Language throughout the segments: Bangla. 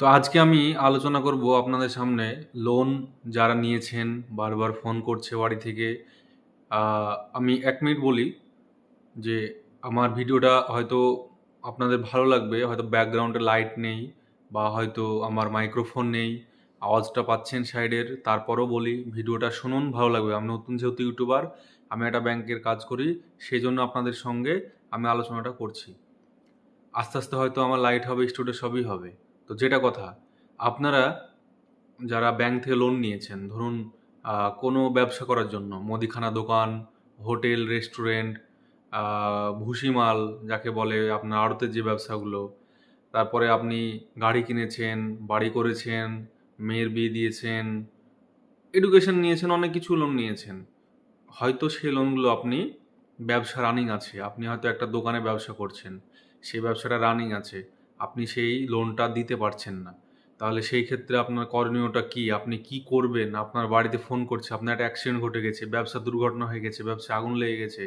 তো আজকে আমি আলোচনা করব আপনাদের সামনে লোন যারা নিয়েছেন, বারবার ফোন করছে বাড়ি থেকে আমি এক মিনিট বলি যে আমার ভিডিওটা হয়তো আপনাদের ভালো লাগবে, হয়তো ব্যাকগ্রাউন্ডে লাইট নেই বা হয়তো আমার মাইক্রোফোন নেই, আওয়াজটা পাচ্ছেন সাইডের তারপরও বলি ভিডিওটা শুনুন, ভালো লাগবে। আমি নতুন যেহেতু ইউটিউবার আমি একটা ব্যাংকের কাজ করি সেই জন্য আপনাদের সঙ্গে আমি আলোচনাটা করছি। আস্তে আস্তে হয়তো আমার লাইট হবে স্টুডিও সবই হবে। তো যেটা কথা, আপনারা যারা ব্যাংক থেকে লোন নিয়েছেন, ধরুন কোনো ব্যবসা করার জন্য, মুদিখানা দোকান, হোটেল রেস্টুরেন্ট ভুসিমাল, যাকে বলে আপনার আড়তের যে ব্যবসাগুলো, তারপরে আপনি গাড়ি কিনেছেন, বাড়ি করেছেন, মেয়ের বিয়ে দিয়েছেন এডুকেশন নিয়েছেন, অনেক কিছু লোন নিয়েছেন, হয়তো সেই লোনগুলো আপনি ব্যবসা রানিং আছে, আপনি হয়তো একটা দোকানে ব্যবসা করছেন, সেই ব্যবসাটা রানিং আছে। আপনি সেই লোনটা দিতে পারছেন না। তাহলে সেই ক্ষেত্রে আপনার করণীয়টা কি? আপনি কি করবেন? আপনার বাড়িতে ফোন করছে, আপনার একটা অ্যাক্সিডেন্ট ঘটে গেছে, ব্যবসা দুর্ঘটনা হয়ে গেছে, ব্যবসা আগুন লেগে গেছে।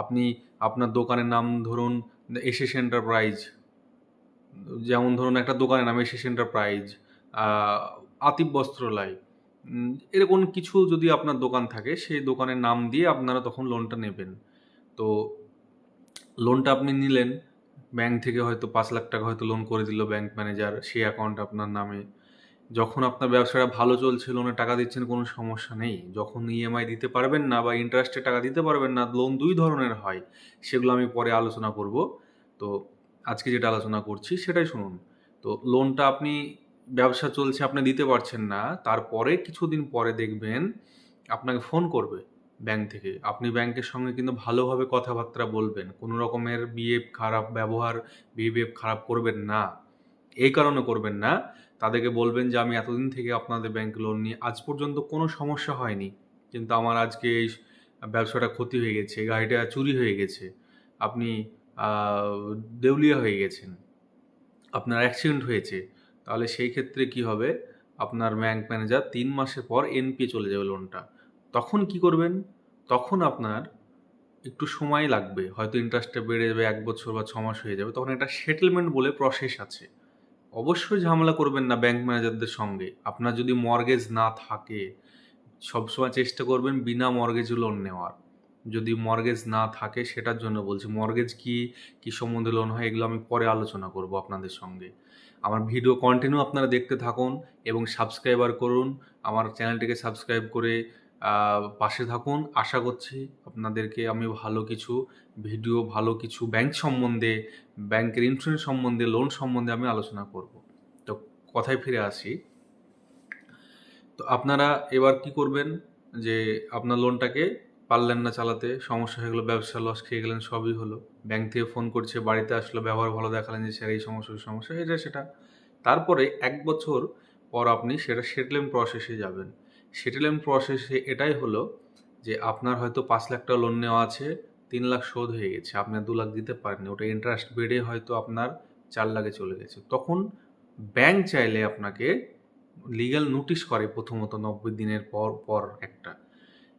আপনি আপনার দোকানের নাম ধরুন এসএস এন্টারপ্রাইজ যেমন ধরুন একটা দোকানের নাম এসএস এন্টারপ্রাইজ আতিফ বস্ত্রালয়। এরকম কিছু যদি আপনার দোকান থাকে, সেই দোকানের নাম দিয়ে আপনারা তখন লোনটা নেবেন। তো লোনটা আপনি নিলেন ব্যাংক থেকে হয়তো পাঁচ লাখ টাকা হয়তো লোন করে দিল ব্যাংক ম্যানেজার সেই অ্যাকাউন্ট আপনার নামে। যখন আপনার ব্যবসাটা ভালো চলছে লোনে টাকা দিচ্ছেন, কোনো সমস্যা নেই। যখন ইএমআই দিতে পারবেন না বা ইন্টারেস্টে টাকা দিতে পারবেন না লোন দুই ধরনের হয়। সেগুলো আমি পরে আলোচনা করব। তো আজকে যেটা আলোচনা করছি, সেটাই শুনুন। তো লোনটা আপনি, ব্যবসা চলছে, আপনি দিতে পারছেন না, তারপরে কিছুদিন পরে দেখবেন আপনাকে ফোন করবে। ব্যাংক থেকে। আপনি ব্যাংকের সঙ্গে কিন্তু ভালোভাবে কথাবার্তা বলবেন। কোনো রকমের বিহেভ খারাপ, ব্যবহার বিহেভ খারাপ করবেন না। এই কারণে করবেন না। তাদেরকে বলবেন যে, আমি এতদিন থেকে আপনাদের ব্যাংক লোন নিয়ে আজ পর্যন্ত কোনো সমস্যা হয়নি। কিন্তু আমার আজকে এই ব্যবসাটা ক্ষতি হয়ে গেছে গাড়িটা চুরি হয়ে গেছে। আপনি দেউলিয়া হয়ে গেছেন। আপনার অ্যাক্সিডেন্ট হয়েছে। তাহলে সেই ক্ষেত্রে কি হবে? আপনার ব্যাংক ম্যানেজার তিন মাসের পর এনপিএ চলে যাবে লোনটা তখন কি করবেন? তখন আপনার একটু সময় লাগবে। হয়তো ইন্টারেস্টটা বেড়ে যাবে, এক বছর বা ছ মাস হয়ে যাবে। তখন একটা সেটেলমেন্ট বলে প্রসেস আছে। অবশ্যই ঝামেলা করবেন না ব্যাংক ম্যানেজারদের সঙ্গে। আপনার যদি মর্গেজ না থাকে, সবসময় চেষ্টা করবেন বিনা মর্গেজে লোন নেওয়ার। যদি মর্গেজ না থাকে, সেটার জন্য বলছি মর্গেজ কি? কি সম্বন্ধে লোন হয়? এগুলো আমি পরে আলোচনা করব আপনাদের সঙ্গে। আমার ভিডিও কন্টিনিউ আপনারা দেখতে থাকুন এবং সাবস্ক্রাইবার করুন। আমার চ্যানেলটিকে সাবস্ক্রাইব করে পাশে থাকুন। আশা করছি আপনাদেরকে আমি ভালো কিছু ভিডিও, ভালো কিছু ব্যাংক সম্বন্ধে ব্যাংকের ইন্স্যুরেন্স সম্বন্ধে লোন সম্বন্ধে আমি আলোচনা করব। তো কথায় ফিরে আসি। তো আপনারা এবার কি করবেন? যে আপনার লোনটাকে পারলেন না চালাতে, সমস্যা হয়ে গেলো, ব্যবসা লস খেয়ে গেলেন, সবই হলো। ব্যাংক থেকে ফোন করছে, বাড়িতে আসলো, ব্যবহার ভালো দেখালেন যে, স্যার, এই সমস্যা সমস্যা এটা সেটা। তারপরে এক বছর পর আপনি সেটা সেটেলমেন্ট প্রসেসে যাবেন। সেটেলমেন্ট প্রসেসে এটাই হলো যে আপনার হয়তো পাঁচ লাখ টাকা লোন নেওয়া আছে, তিন লাখ শোধ হয়ে গেছে, আপনি দু লাখ দিতে পারেননি, ওটা ইন্টারেস্ট বেড়ে হয়তো আপনার চার লাখে চলে গেছে। তখন ব্যাংক চাইলে আপনাকে লিগ্যাল নোটিশ করে প্রথমত নব্বই দিনের পর পর একটা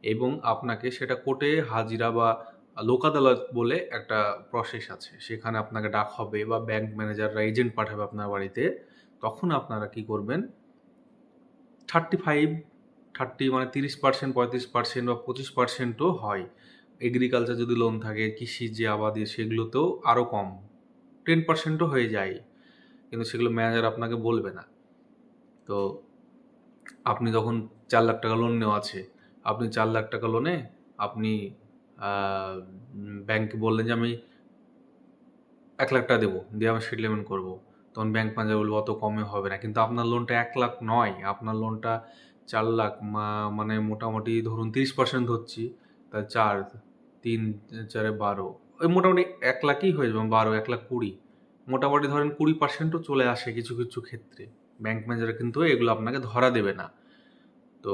এবং আপনাকে সেটা কোর্টে হাজিরা বা লোক আদালত বলে একটা প্রসেস আছে। সেখানে আপনাকে ডাক হবে বা ব্যাংক ম্যানেজাররা এজেন্ট পাঠাবে আপনার বাড়িতে, তখন আপনারা কি করবেন? থার্টি ফাইভ থার্টি মানে তিরিশ পার্সেন্ট, পঁয়ত্রিশ পার্সেন্ট বা পঁচিশ পার্সেন্টও হয়। এগ্রিকালচার যদি লোন থাকে, কৃষি যে আবাদি সেগুলোতেও আরও কম টেন পার্সেন্টও হয়ে যায়। কিন্তু সেগুলো ম্যানেজার আপনাকে বলবে না। তো আপনি যখন চার লাখ টাকা লোন নেওয়া আছে, আপনি চার লাখ টাকা লোনে আপনি ব্যাংকে বললেন যে আমি এক লাখ টাকা দেবো, দিয়ে আমি সেটেলমেন্ট করব। তখন ব্যাংক ম্যানেজার বলব, অত কমে হবে না। কিন্তু আপনার লোনটা এক লাখ নয়, আপনার লোনটা চার লাখ মানে মোটামুটি ধরুন তিরিশ পার্সেন্ট ধরছি, তা চার, তিন, চারে বারো ওই মোটামুটি এক লাখই হয়ে যাবে, বারো, এক লাখ কুড়ি, মোটামুটি ধরেন কুড়ি পার্সেন্টও চলে আসে কিছু কিছু ক্ষেত্রে ব্যাংক ম্যানেজার কিন্তু এগুলো আপনাকে ধরা দেবে না, তো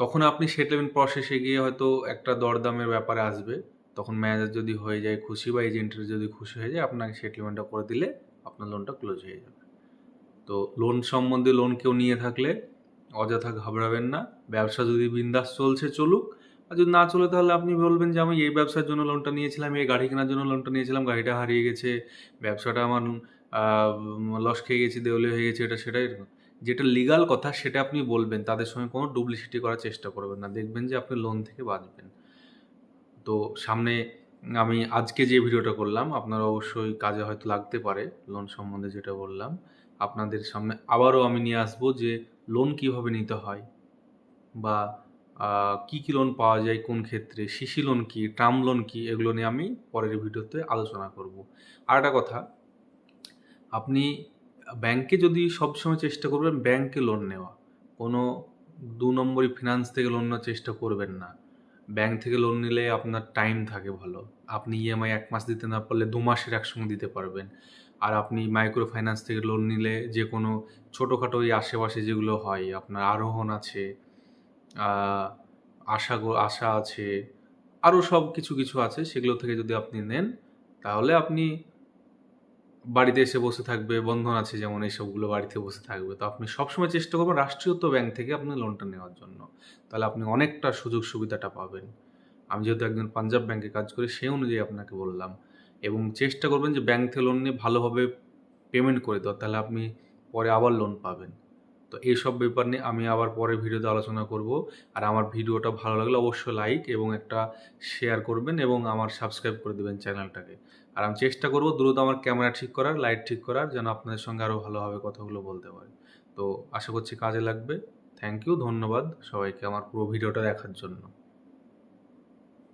তখন আপনি সেটেলমেন্ট প্রসেসে গিয়ে হয়তো একটা দরদামের ব্যাপারে আসবে, তখন ম্যানেজার যদি হয়ে যায় খুশি বা এজেন্টের যদি খুশি হয়ে যায়, আপনাকে সেটেলমেন্টটা করে দিলে আপনার লোনটা ক্লোজ হয়ে যাবে, তো লোন সম্বন্ধে লোন কেউ নিয়ে থাকলে অযথা ঘাবড়াবেন না। ব্যবসা যদি বিন্দাস চলছে, চলুক। আর যদি না চলে, তাহলে আপনি বলবেন যে, আমি এই ব্যবসার জন্য লোনটা নিয়েছিলাম, এই গাড়ি কেনার জন্য লোনটা নিয়েছিলাম, গাড়িটা হারিয়ে গেছে, ব্যবসাটা আমার লস খেয়ে গেছি দেউলিয়া হয়ে গেছে, এটা সেটাই। যেটা লিগাল কথা, সেটা আপনি বলবেন। তাদের সঙ্গে কোনো ডুপ্লিসিটি করার চেষ্টা করবেন না। দেখবেন যে, আপনি লোন থেকে বাঁচবেন। তো সামনে আমি আজকে যে ভিডিওটা করলাম আপনারা অবশ্যই কাজে হয়তো লাগতে পারে লোন সম্বন্ধে যেটা বললাম। আপনাদের সামনে আবারও আমি নিয়ে আসব যে লোন কীভাবে নিতে হয়? বা কি কি লোন পাওয়া যায় কোন ক্ষেত্রে? সিসি লোন কি? টার্ম লোন কি? এগুলো নিয়ে আমি পরের ভিডিওতে আলোচনা করব। আর একটা কথা, আপনি ব্যাংকে যদি সবসময় চেষ্টা করবেন ব্যাংকে লোন নেওয়া, কোনো দু নম্বরই ফিনান্স থেকে লোন নেওয়ার চেষ্টা করবেন না। ব্যাংক থেকে লোন নিলে আপনার টাইম থাকে ভালো। আপনি ইএমআই এক মাস দিতে না পারলে দু মাসের একসঙ্গে দিতে পারবেন। আর আপনি মাইক্রো ফাইন্যান্স থেকে লোন নিলে যে কোনো ছোটোখাটো ওই আশেপাশে যেগুলো হয়, আপনার আরোহণ আছে আশা আশা আছে আরও সব কিছু কিছু আছে, সেগুলো থেকে যদি আপনি নেন, তাহলে আপনি বাড়িতে এসে বসে থাকবে, বন্ধন আছে যেমন এইসবগুলো বাড়িতে বসে থাকবে। তো আপনি সবসময় চেষ্টা করবেন রাষ্ট্রীয়ত্ব ব্যাংক থেকে আপনি লোনটা নেওয়ার জন্য। তাহলে আপনি অনেকটা সুযোগ সুবিধাটা পাবেন। আমি যেহেতু একজন পাঞ্জাব ব্যাংকে কাজ করি, সেই অনুযায়ী আপনাকে বললাম। এবং চেষ্টা করবেন যে ব্যাংক থেকে লোন নিয়ে ভালোভাবে পেমেন্ট করে দেওয়া তাহলে আপনি পরে আবার লোন পাবেন। তো এইসব ব্যাপার নিয়ে আমি আবার পরে ভিডিওতে আলোচনা করব। আর আমার ভিডিওটা ভালো লাগলে অবশ্যই লাইক এবং একটা শেয়ার করবেন এবং আমার সাবস্ক্রাইব করে দেবেন চ্যানেলটাকে আর আমি চেষ্টা করব দ্রুত আমার ক্যামেরা ঠিক করার লাইট ঠিক করার, যেন আপনাদের সঙ্গে আরও ভালোভাবে কথাগুলো বলতে পারি। তো আশা করছি কাজে লাগবে। থ্যাংক ইউ ধন্যবাদ সবাইকে আমার পুরো ভিডিওটা দেখার জন্য।